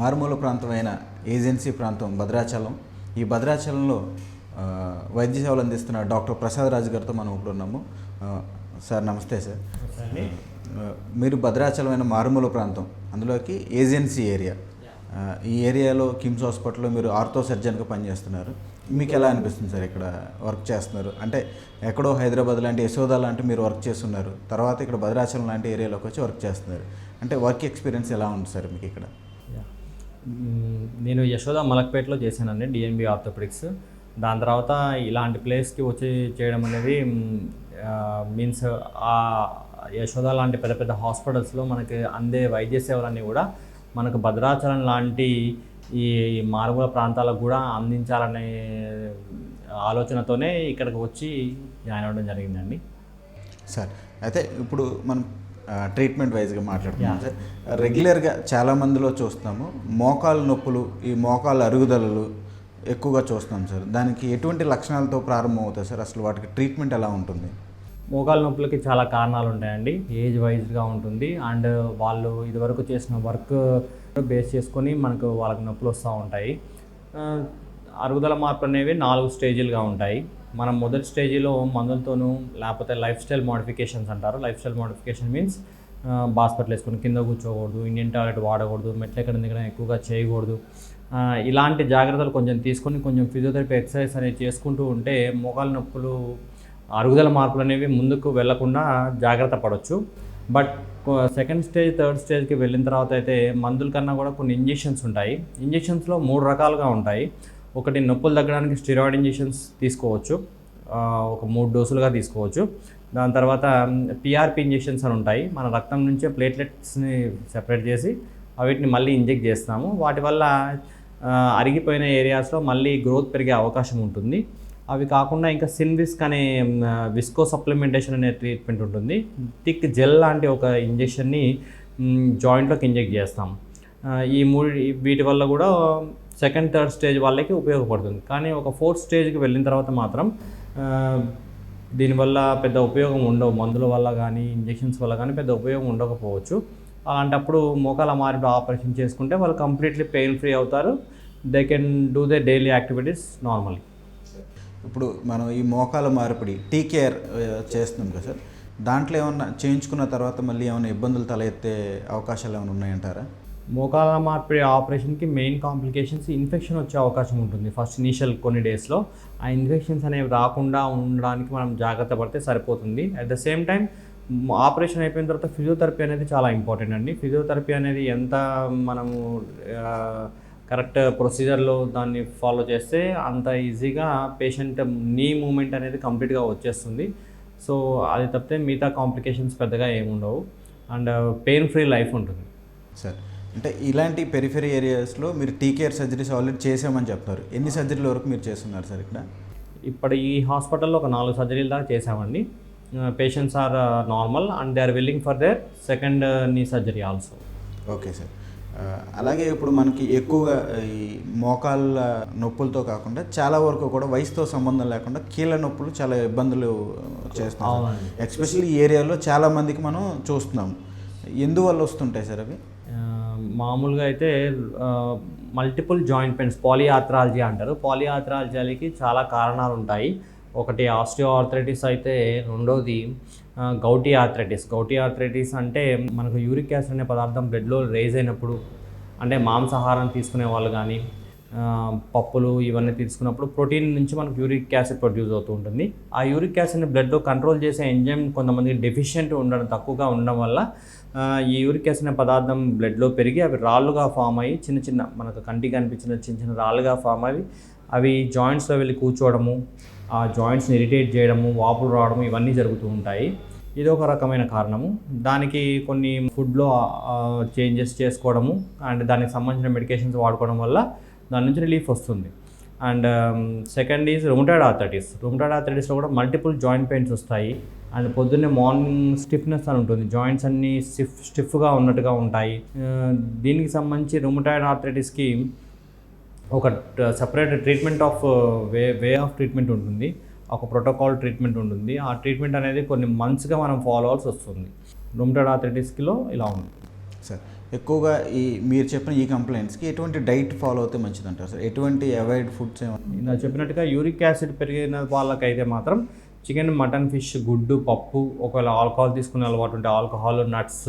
మారుమూల ప్రాంతమైన ఏజెన్సీ ప్రాంతం భద్రాచలం. ఈ భద్రాచలంలో వైద్య సేవలు అందిస్తున్న డాక్టర్ ప్రసాద్ రాజు గారితో మనం ఇప్పుడు ఉన్నాము. సార్ నమస్తే సార్. మీరు భద్రాచలమైన మారుమూల ప్రాంతం అందులోకి ఏజెన్సీ ఏరియా. ఈ ఏరియాలో కిమ్స్ హాస్పిటల్లో మీరు ఆర్థో సర్జన్గా పనిచేస్తున్నారు. మీకు ఎలా అనిపిస్తుంది సార్ ఇక్కడ వర్క్ చేస్తున్నారు? అంటే ఎక్కడో హైదరాబాద్ లాంటి యశోద లాంటి మీరు వర్క్ చేస్తున్నారు. తర్వాత ఇక్కడ భద్రాచలం లాంటి ఏరియాలోకి వచ్చి వర్క్ చేస్తున్నారు. అంటే వర్క్ ఎక్స్పీరియన్స్ ఎలా ఉంది సార్ మీకు ఇక్కడ? నేను యశోద మలక్పేటలో చేశానండి డిఎన్బి ఆర్థోపెడిక్స్. దాని తర్వాత ఇలాంటి ప్లేస్కి వచ్చి చేయడం అనేది మీన్స్ ఆ యశోద లాంటి పెద్ద పెద్ద హాస్పిటల్స్లో మనకి అందే వైద్య సేవలన్నీ కూడా మనకు భద్రాచలం లాంటి ఈ మారుమూల ప్రాంతాలకు కూడా అందించాలనే ఆలోచనతోనే ఇక్కడికి వచ్చి జాయిన్ అవ్వడం జరిగిందండి. సార్ అయితే ఇప్పుడు మనం ట్రీట్మెంట్ వైజ్గా మాట్లాడుతున్నాం. సార్ రెగ్యులర్గా చాలా మందిలో చూస్తున్నాము. మోకాలు నొప్పులు ఈ మోకాలు అరుగుదలలు ఎక్కువగా చూస్తున్నాం సార్. దానికి ఎటువంటి లక్షణాలతో ప్రారంభం అవుతాయి సార్? అసలు వాటికి ట్రీట్మెంట్ ఎలా ఉంటుంది? మోకాలు నొప్పులకి చాలా కారణాలు ఉంటాయండి. ఏజ్ వైజ్గా ఉంటుంది. అండ్ వాళ్ళు ఇదివరకు చేసిన వర్క్ బేస్ చేసుకొని మనకు వాళ్ళకి నొప్పులు వస్తూ ఉంటాయి. అరుగుదల మార్పు అనేవి నాలుగు స్టేజీలుగా ఉంటాయి. మనం మొదటి స్టేజీలో మందులతోనూ లేకపోతే లైఫ్ స్టైల్ మోడిఫికేషన్స్ అంటారు. లైఫ్ స్టైల్ మోడిఫికేషన్ మీన్స్ బాస్పెట్లు వేసుకొని కింద కూర్చోకూడదు ఇండియన్ టాయిలెట్ వాడకూడదు మెట్ల ఎక్కడ దిగడం ఎక్కువగా చేయకూడదు. ఇలాంటి జాగ్రత్తలు కొంచెం తీసుకొని కొంచెం ఫిజియోథెరపీ ఎక్సర్సైజ్ అనేది చేసుకుంటూ ఉంటే మోకాలు నొప్పులు అరుగుదల మార్పులు అనేవి ముందుకు వెళ్ళకుండా జాగ్రత్త పడవచ్చు బట్ సెకండ్ స్టేజ్ థర్డ్ స్టేజ్కి వెళ్ళిన తర్వాత అయితే మందుల కన్నా కూడా కొన్ని ఇంజెక్షన్స్ ఉంటాయి. ఇంజెక్షన్స్లో మూడు రకాలుగా ఉంటాయి. ఒకటి నొప్పులు తగ్గడానికి స్టిరాయిడ్ ఇంజెక్షన్స్ తీసుకోవచ్చు. ఒక మూడు డోసులుగా తీసుకోవచ్చు. దాని తర్వాత పిఆర్పి ఇంజెక్షన్స్ అని ఉంటాయి. మన రక్తం నుంచే ప్లేట్లెట్స్ని సెపరేట్ చేసి వీటిని మళ్ళీ ఇంజెక్ట్ చేస్తాము వాటి వల్ల అరిగిపోయిన ఏరియాస్లో మళ్ళీ గ్రోత్ పెరిగే అవకాశం ఉంటుంది. అవి కాకుండా ఇంకా సిన్విస్క్ అనే విస్కో సప్లిమెంటేషన్ అనే ట్రీట్మెంట్ ఉంటుంది. థిక్ జెల్ లాంటి ఒక ఇంజెక్షన్ని జాయింట్లోకి ఇంజెక్ట్ చేస్తాం. ఈ మూడు వీటి వల్ల కూడా సెకండ్ థర్డ్ స్టేజ్ వాళ్ళకి ఉపయోగపడుతుంది. కానీ ఒక ఫోర్త్ స్టేజ్కి వెళ్ళిన తర్వాత మాత్రం దీనివల్ల పెద్ద ఉపయోగం ఉండవు. మందుల వల్ల కానీ ఇంజెక్షన్స్ వల్ల కానీ పెద్ద ఉపయోగం ఉండకపోవచ్చు. అలాంటప్పుడు మోకాల మార్పు ఆపరేషన్ చేసుకుంటే వాళ్ళు కంప్లీట్లీ పెయిన్ ఫ్రీ అవుతారు. They can do they daily activities normally ఇప్పుడు మనం ఈ మోకాల మార్పిడి టీ కేర్ చేస్తున్నాం కదా సార్. దాంట్లో ఏమన్నా చేయించుకున్న తర్వాత మళ్ళీ ఏమైనా ఇబ్బందులు తలెత్తే అవకాశాలు ఏమైనా ఉన్నాయంటారా? మోకాల మార్పిడి ఆపరేషన్కి మెయిన్ కాంప్లికేషన్స్ ఇన్ఫెక్షన్ వచ్చే అవకాశం ఉంటుంది. ఫస్ట్ ఇనీషియల్ కొన్ని డేస్లో ఆ ఇన్ఫెక్షన్స్ అనేవి రాకుండా ఉండడానికి మనం జాగ్రత్త పడితే సరిపోతుంది. At the same time operation అయిపోయిన తర్వాత ఫిజియోథెరపీ అనేది చాలా ఇంపార్టెంట్ అండి. ఫిజియోథెరపీ అనేది ఎంత మనము కరెక్ట్ ప్రొసీజర్లో దాన్ని ఫాలో చేస్తే అంత ఈజీగా పేషెంట్ నీ మూమెంట్ అనేది కంప్లీట్గా వచ్చేస్తుంది. సో అది తప్పితే మిగతా కాంప్లికేషన్స్ పెద్దగా ఏముండవు. అండ్ పెయిన్ ఫ్రీ లైఫ్ ఉంటుంది. సార్ అంటే ఇలాంటి పెరిఫెరీ ఏరియాస్లో మీరు టీ కేర్ సర్జరీస్ ఆల్రెడీ చేసామని చెప్తారు ఎన్ని సర్జరీల వరకు మీరు చేస్తున్నారు సార్ ఇక్కడ? ఇప్పుడు ఈ హాస్పిటల్లో ఒక నాలుగు సర్జరీలు దాకా చేసామండి patients are normal and they are willing for their second knee surgery also. Okay sir. అలాగే ఇప్పుడు మనకి ఎక్కువగా ఈ మోకాళ్ళ నొప్పులతో కాకుండా చాలా వరకు కూడా వయసుతో సంబంధం లేకుండా కీళ్ళ నొప్పులు చాలా ఇబ్బందులు చేస్తున్నాం. ఎక్స్పెషల్లీ ఈ ఏరియాలో చాలా మందికి మనం చూస్తున్నాం. ఎందువల్ల వస్తుంటాయి సార్ అవి? మామూలుగా అయితే మల్టిపుల్ జాయింట్ పెయిన్స్ పాలియాథ్రాలజీ అంటారు. పాలియాథ్రాలజీకి చాలా కారణాలు ఉంటాయి. ఒకటి ఆస్టియో ఆర్థరైటిస్ అయితే రెండోది గౌటీ ఆర్థరైటిస్ గౌటీ ఆర్థరైటిస్ అంటే మనకు యూరిక్ యాసిడ్ అనే పదార్థం బ్లడ్లో రేజ్ అయినప్పుడు అంటే మాంసాహారం తీసుకునే వాళ్ళు కానీ పప్పులు ఇవన్నీ తీసుకున్నప్పుడు ప్రోటీన్ నుంచి మనకు యూరిక్ యాసిడ్ ప్రొడ్యూస్ అవుతూ ఉంటుంది. ఆ యూరిక్ యాసిడ్ని బ్లడ్లో కంట్రోల్ చేసే ఎంజైమ్ కొంతమంది డెఫిషియెంట్ ఉండడం తక్కువగా ఉండడం వల్ల ఈ యూరిక్ యాసిడ్ పదార్థం బ్లడ్లో పెరిగి అవి రాళ్ళుగా ఫామ్ అయ్యి చిన్న చిన్న మనకు కంటికి కనిపించిన చిన్న చిన్న రాళ్ళుగా ఫామ్ అయ్యి అవి జాయింట్స్లో వెళ్ళి కూర్చోవడము ఆ జాయింట్స్ని ఇరిటేట్ చేయడము వాపులు రావడము ఇవన్నీ జరుగుతూ ఉంటాయి. ఇది ఒక రకమైన కారణము. దానికి కొన్ని ఫుడ్లో చేంజెస్ చేసుకోవడము అండ్ దానికి సంబంధించిన మెడికేషన్స్ వాడుకోవడం వల్ల దాని నుంచి రిలీఫ్ వస్తుంది. And second is rheumatoid arthritis rheumatoid ఆర్థరైటిస్లో కూడా మల్టిపుల్ జాయింట్ పెయిన్స్ వస్తాయి. అండ్ పొద్దున్నే మార్నింగ్ స్టిఫ్నెస్ అని ఉంటుంది. జాయింట్స్ అన్నీ స్టిఫ్ స్టిఫ్గా ఉన్నట్టుగా ఉంటాయి. దీనికి సంబంధించి రొమటాయిడ్ ఆర్థరైటిస్కి ఒక separate treatment of way way of treatment ఉంటుంది. ఒక ప్రోటోకాల్ ట్రీట్మెంట్ ఉంటుంది. ఆ ట్రీట్మెంట్ అనేది కొన్ని మంత్స్గా మనం ఫాలో అవ్వాల్సి వస్తుంది. రొమటాయిడ్ ఆర్థరైటిస్కిలో ఇలా ఉంది సార్ ఎక్కువగా ఈ మీరు చెప్పిన ఈ కంప్లైంట్స్కి ఎటువంటి డైట్ ఫాలో అవుతే మంచిది అంటారు సార్? ఎటువంటి అవాయిడ్ ఫుడ్స్ ఏమన్నా? చెప్పినట్టుగా యూరిక్ యాసిడ్ పెరిగిన వాళ్ళకైతే మాత్రం చికెన్ మటన్ ఫిష్ గుడ్డు పప్పు ఒకవేళ ఆల్కహాల్ తీసుకునే అలవాటు ఉంటే ఆల్కహాల్ నట్స్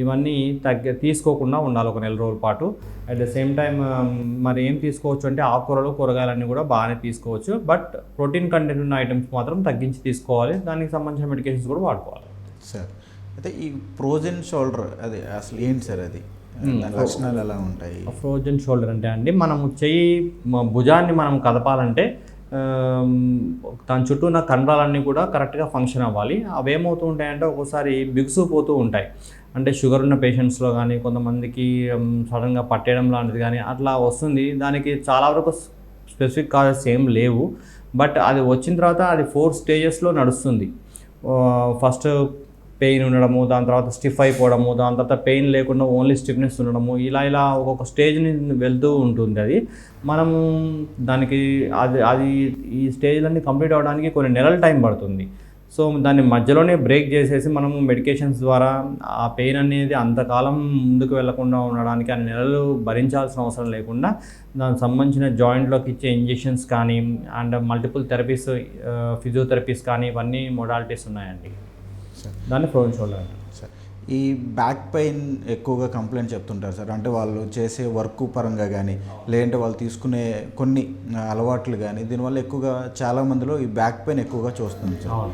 ఇవన్నీ తగ్గ తీసుకోకుండా ఉండాలి ఒక నెల రోజుల పాటు. అట్ ద సేమ్ టైం మరి ఏం తీసుకోవచ్చు అంటే ఆకుకూరలు కూరగాయలన్నీ కూడా బాగానే తీసుకోవచ్చు. బట్ ప్రోటీన్ కంటెంట్ ఉన్న ఐటమ్స్ మాత్రం తగ్గించి తీసుకోవాలి. దానికి సంబంధించిన మెడికేషన్స్ కూడా వాడుకోవాలి. సార్ అయితే ఈ ప్రోజన్ షోల్డర్ అది అసలు ఏంటి సార్ అది? దాని లక్షణాలు ఎలా ఉంటాయి? ఫ్రోజన్ షోల్డర్ అంటే అండి మనము చెయ్యి భుజాన్ని మనం కదపాలంటే దాని చుట్టూ ఉన్న కండరాలన్నీ కూడా కరెక్ట్గా ఫంక్షన్ అవ్వాలి. అవి ఏమవుతూ ఉంటాయంటే ఒక్కోసారి బిగుసుపోతూ ఉంటాయి. అంటే షుగర్ ఉన్న పేషెంట్స్లో కానీ కొంతమందికి సడన్గా పట్టేయడం లాంటిది కానీ అట్లా వస్తుంది. దానికి చాలా వరకు స్పెసిఫిక్ కాజెస్ ఏం లేవు. బట్ అది వచ్చిన తర్వాత అది ఫోర్ స్టేజెస్లో నడుస్తుంది. ఫస్ట్ పెయిన్ ఉండడము దాని తర్వాత స్టిఫ్ అయిపోవడము దాని తర్వాత పెయిన్ లేకుండా ఓన్లీ స్టిఫ్నెస్ ఉండడము ఇలా ఇలా ఒక్కొక్క స్టేజ్ని వెళ్తూ ఉంటుంది అది. మనము దానికి అది అది ఈ స్టేజ్లన్నీ కంప్లీట్ అవ్వడానికి కొన్ని నెలల టైం పడుతుంది. సో దాన్ని మధ్యలోనే బ్రేక్ చేసేసి మనము మెడికేషన్స్ ద్వారా ఆ పెయిన్ అనేది అంతకాలం ముందుకు వెళ్ళకుండా ఉండడానికి అన్ని నెలలు భరించాల్సిన అవసరం లేకుండా దానికి సంబంధించిన జాయింట్లోకి ఇచ్చే ఇంజెక్షన్స్ కానీ అండ్ మల్టిపుల్ థెరపీస్ ఫిజియోథెరపీస్ కానీ ఇవన్నీ మొడాలిటీస్ ఉన్నాయండి. దాన్ని ఫ్రోన్ షోల్డర్ అంటారు సార్ ఈ బ్యాక్ పెయిన్ ఎక్కువగా కంప్లైంట్ చెప్తుంటారు సార్. అంటే వాళ్ళు చేసే వర్క్ పరంగా కానీ లేదంటే వాళ్ళు తీసుకునే కొన్ని అలవాట్లు కానీ దీనివల్ల ఎక్కువగా చాలా మందిలో ఈ బ్యాక్ పెయిన్ ఎక్కువగా చూస్తుంది సార్.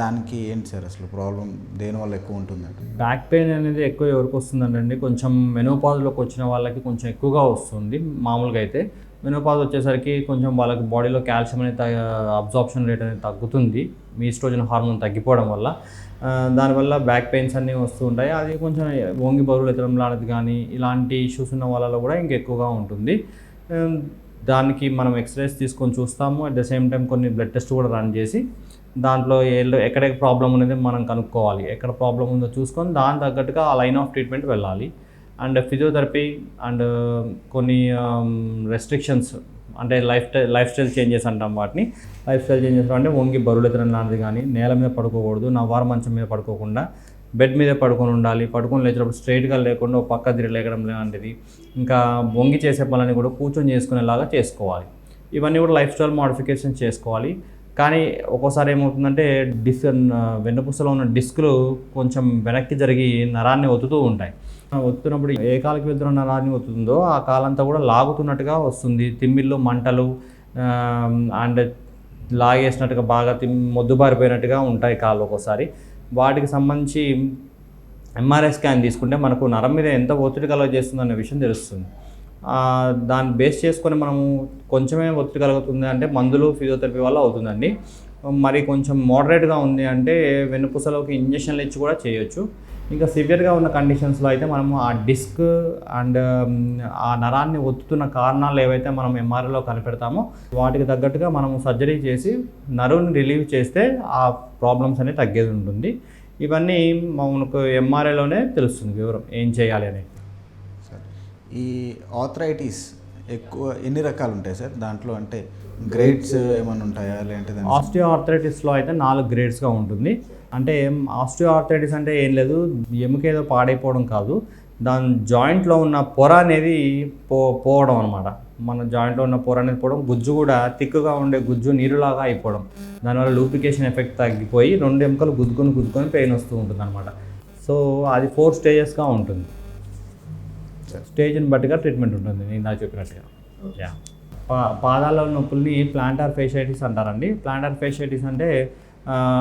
దానికి ఏంటి సార్ అసలు ప్రాబ్లం? దేనివల్ల ఎక్కువ ఉంటుందంటే? బ్యాక్ పెయిన్ అనేది ఎక్కువ ఎవరికి వస్తుందండి కొంచెం మెనోపాజ్లోకి వచ్చిన వాళ్ళకి కొంచెం ఎక్కువగా వస్తుంది. మామూలుగా అయితే మెనోపాజ్ వచ్చేసరికి కొంచెం వాళ్ళకి బాడీలో కాల్షియం అనేది అబ్జార్ప్షన్ రేట్ అనేది తగ్గుతుంది. మీ ఈస్ట్రోజన్ హార్మోన్ తగ్గిపోవడం వల్ల. దానివల్ల బ్యాక్ పెయిన్స్ అన్నీ వస్తూ ఉంటాయి. అది కొంచెం వంగి బరువులు ఎత్తడం లాంటిది కానీ ఇలాంటి ఇష్యూస్ ఉన్న వాళ్ళలో కూడా ఇంకెక్కువగా ఉంటుంది. దానికి మనం ఎక్స్రేస్ తీసుకొని చూస్తాము. అట్ ద సేమ్ టైం కొన్ని బ్లడ్ టెస్ట్ కూడా రన్ చేసి దాంట్లో ఏళ్ళు ఎక్కడ ప్రాబ్లం అనేది మనం కనుక్కోవాలి. ఎక్కడ ప్రాబ్లం ఉందో చూసుకొని దాని తగ్గట్టుగా ఆ లైన్ ఆఫ్ ట్రీట్మెంట్ వెళ్ళాలి. అండ్ ఫిజియోథెరపీ అండ్ um, కొన్ని um, రెస్ట్రిక్షన్స్ అంటే lifestyle lifestyle changes అంటాం వాటిని. లైఫ్ స్టైల్ చేంజెస్ అంటే వంగి బరువులు ఎత్తడం లాంటిది కానీ నేల మీద పడుకోకూడదు నా వార మంచం మీద పడుకోకుండా బెడ్ మీద పడుకొని ఉండాలి. పడుకొని లేచినప్పుడు స్ట్రైట్గా లేకుండా పక్క తిరిగి లేకడం లాంటిది. ఇంకా వంగి చేసే పనులని కూడా కూర్చొని చేసుకునేలాగా చేసుకోవాలి. ఇవన్నీ కూడా లైఫ్ స్టైల్ మోడిఫికేషన్ చేసుకోవాలి. కానీ ఒక్కోసారి ఏమవుతుందంటే డిస్ uh, వెన్నుపూసలో ఉన్న డిస్కులు కొంచెం వెనక్కి జరిగి నరాన్ని ఒత్తుతూ ఉంటాయి. ఆ ఏ కాలకి వెళ్తున్న నాని ఒత్తుతుందో ఆ కాలంతా కూడా లాగుతున్నట్టుగా వస్తుంది. తిమ్మిళ్ళు మంటలు అండ్ లాగేసినట్టుగా బాగా తిమ్ మొద్దుబారిపోయినట్టుగా ఉంటాయి కాళ్ళు ఒక్కోసారి. వాటికి సంబంధించి ఎంఆర్ఐ స్కాన్ తీసుకుంటే మనకు నరం మీద ఎంత ఒత్తిడి కలుగజేస్తుంది అనే విషయం తెలుస్తుంది. దాన్ని బేస్ చేసుకొని మనము కొంచెమే ఒత్తిడి కలుగుతుంది అంటే మందులు ఫిజియోథెరపీ వల్ల అవుతుందండి. మరి కొంచెం మోడరేట్గా ఉంది అంటే వెన్నుపూసలోకి ఇంజెక్షన్లు ఇచ్చి కూడా చేయొచ్చు. ఇంకా సివియర్గా ఉన్న కండిషన్స్లో అయితే మనము ఆ డిస్క్ అండ్ um, ఆ నరాన్ని ఒత్తుతున్న కారణాలు ఏవైతే మనం ఎంఆర్ఐలో కనిపెడతామో వాటికి తగ్గట్టుగా మనము సర్జరీ చేసి నరువుని రిలీవ్ చేస్తే ఆ ప్రాబ్లమ్స్ అనేవి తగ్గేది ఉంటుంది. ఇవన్నీ మనకు ఎంఆర్ఐలోనే తెలుస్తుంది వివరం ఏం చేయాలి అనేది. ఈ ఆథరైటిస్ ఎక్కువ ఎన్ని రకాలు ఉంటాయి సార్? దాంట్లో అంటే గ్రేడ్స్ ఏమైనా ఉంటాయా? లేదంటే దాని ఆస్టియో ఆర్థరైటిస్లో అయితే నాలుగు గ్రేడ్స్గా ఉంటుంది. అంటే ఆస్టియో ఆర్థరైటిస్ అంటే ఏం లేదు. ఎముక ఏదో పాడైపోవడం కాదు. దాని జాయింట్లో ఉన్న పొర అనేది పో పోవడం అనమాట మన జాయింట్లో ఉన్న పొర అనేది పోవడం గుజ్జు కూడా తిక్కుగా ఉండే గుజ్జు నీరులాగా అయిపోవడం. దానివల్ల లూపికేషన్ ఎఫెక్ట్ తగ్గిపోయి రెండు ఎముకలు గుద్దుకొని గుద్దుకొని పెయిన్ వస్తూ ఉంటుంది అనమాట సో అది ఫోర్ స్టేజెస్గా ఉంటుంది. స్టేజ్ని బట్టిగా ట్రీట్మెంట్ ఉంటుంది నేను నాకు చెప్పినట్టుగా. యా. పా పాదాల నొప్పుల్ని ప్లాంటార్ ఫేషైటిస్ అంటారండి. ప్లాంటార్ ఫేషైటిస్ అంటే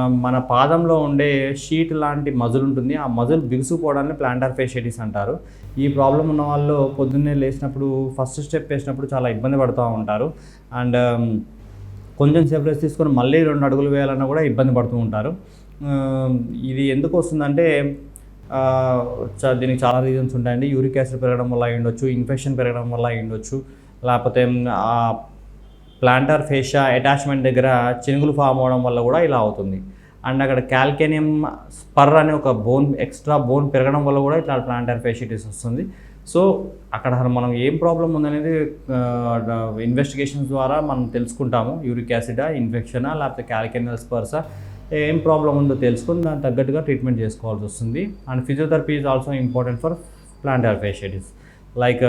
మన పాదంలో ఉండే షీట్ లాంటి మజుల్ ఉంటుంది. ఆ మజుల్ బిగుసుకుపోవడాన్ని ప్లాంటార్ ఫేషైటిస్ అంటారు. ఈ ప్రాబ్లం ఉన్న వాళ్ళు పొద్దున్నే లేచినప్పుడు ఫస్ట్ స్టెప్ వేసినప్పుడు చాలా ఇబ్బంది పడుతూ ఉంటారు. అండ్ కొంచెం సేపు రెస్ట్ తీసుకొని మళ్ళీ రెండు అడుగులు వేయాలన్నా కూడా ఇబ్బంది పడుతూ ఉంటారు. ఇది ఎందుకు వస్తుందంటే దీనికి చాలా రీజన్స్ ఉంటాయండి. యూరిక్ యాసిడ్ పెరగడం వల్ల అయ్యుండొచ్చు ఇన్ఫెక్షన్ పెరగడం వల్ల అయ్యుండొచ్చు లేకపోతే ఆ ప్లాంటర్ ఫేషియా అటాచ్మెంట్ దగ్గర చినుగులు ఫామ్ అవడం వల్ల కూడా ఇలా అవుతుంది. అండ్ అక్కడ క్యాల్కేనియం స్పర్ అనే ఒక బోన్ ఎక్స్ట్రా బోన్ పెరగడం వల్ల కూడా ఇట్లా ప్లాంటర్ ఫేషిటిస్ వస్తుంది. సో అక్కడ మనం ఏం ప్రాబ్లం ఉందనేది ఇన్వెస్టిగేషన్స్ ద్వారా మనం తెలుసుకుంటాము. యూరిక్ యాసిడా ఇన్ఫెక్షనా లేకపోతే క్యాల్కేనియల్ స్పర్సా ఏం ప్రాబ్లం ఉందో తెలుసుకొని దానికి తగ్గట్టుగా ట్రీట్మెంట్ చేసుకోవాల్సి వస్తుంది. And physiotherapy is also important for plantar fasciitis like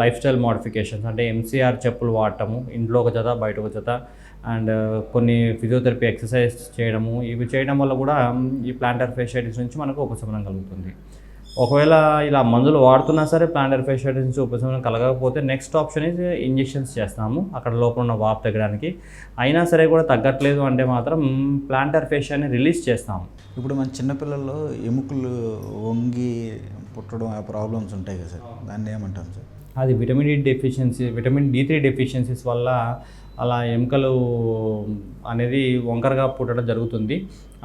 lifestyle modifications అంటే ఎంసీఆర్ చెప్పులు వాడటము ఇంట్లో ఒక జత బయట ఒక జత అండ్ uh, కొన్ని ఫిజియోథెరపీ ఎక్సర్సైజ్ చేయడము ఇవి చేయడం వల్ల కూడా um, ఈ ప్లాంటర్ ఫేషియటిస్ నుంచి మనకు ఉపశమనం కలుగుతుంది. ఒకవేళ ఇలా మందులు వాడుతున్నా సరే ప్లాంటర్ ఫేషియటిస్ నుంచి ఉపశమనం కలగకపోతే నెక్స్ట్ ఆప్షన్ ఇస్ ఇంజెక్షన్స్ చేస్తాము. అక్కడ లోపల ఉన్న వాపు తగ్గడానికి. అయినా సరే కూడా తగ్గట్లేదు అంటే మాత్రం ప్లాంటర్ ఫేషియాని రిలీజ్ చేస్తాము. ఇప్పుడు మన చిన్నపిల్లల్లో ఎముకలు వంగి పుట్టడం ఆ ప్రాబ్లమ్స్ ఉంటాయి కదా సార్. దాన్ని ఏమంటాం సార్? అది vitamin D deficiency vitamin D three deficiencies వల్ల అలా ఎముకలు అనేది వంకరగా పుట్టడం జరుగుతుంది.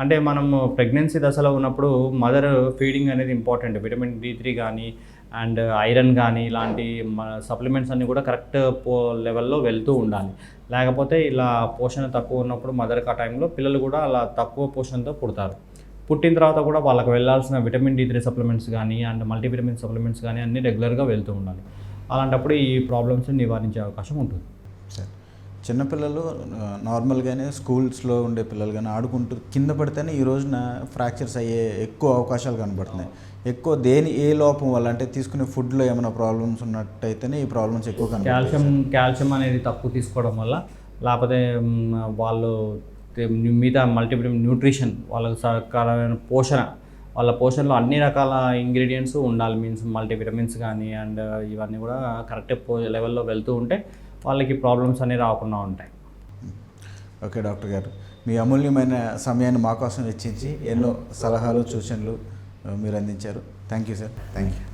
అంటే మనము ప్రెగ్నెన్సీ దశలో ఉన్నప్పుడు మదర్ ఫీడింగ్ అనేది ఇంపార్టెంట్ విటమిన్ డి త్రీ కానీ అండ్ ఐరన్ కానీ ఇలాంటి సప్లిమెంట్స్ అన్నీ కూడా కరెక్ట్ పో లెవెల్లో వెళ్తూ ఉండాలి. లేకపోతే ఇలా పోషణ తక్కువ ఉన్నప్పుడు మదర్కి ఆ టైంలో పిల్లలు కూడా అలా తక్కువ పోషణతో పుడతారు. పుట్టిన తర్వాత కూడా వాళ్ళకి వెళ్ళాల్సిన విటమిన్ డి త్రీ సప్లిమెంట్స్ కానీ అండ్ మల్టీవిటమిన్ సప్లిమెంట్స్ కానీ అన్నీ రెగ్యులర్గా వెళ్తూ ఉండాలి. అలాంటప్పుడు ఈ ప్రాబ్లమ్స్ని నివారించే అవకాశం ఉంటుంది. చిన్నపిల్లలు నార్మల్గానే స్కూల్స్లో ఉండే పిల్లలు కానీ ఆడుకుంటూ కింద పడితేనే ఈ రోజున ఫ్రాక్చర్స్ అయ్యే ఎక్కువ అవకాశాలు కనబడుతున్నాయి. ఎక్కువ దేని ఏ లోపం వల్ల? అంటే తీసుకునే ఫుడ్లో ఏమైనా ప్రాబ్లమ్స్ ఉన్నట్టయితేనే ఈ ప్రాబ్లమ్స్ ఎక్కువ కాల్షియం కాల్షియం అనేది తక్కువ తీసుకోవడం వల్ల లేకపోతే వాళ్ళు మిగతా మల్టీవిటమిన్ న్యూట్రిషన్ వాళ్ళకి సరకాలమైన పోషణ వాళ్ళ పోషణలో అన్ని రకాల ఇంగ్రీడియంట్స్ ఉండాలి. మీన్స్ మల్టీవిటమిన్స్ కానీ అండ్ ఇవన్నీ కూడా కరెక్ట్ పో లెవెల్లో వెళ్తూ ఉంటే వాళ్ళకి ప్రాబ్లమ్స్ అనేవి రాకుండా ఉంటాయి. ఓకే డాక్టర్ గారు మీ అమూల్యమైన సమయాన్ని మా కోసం వెచ్చించి ఎన్నో సలహాలు సూచనలు మీరు అందించారు. Thank you sir. Thank you.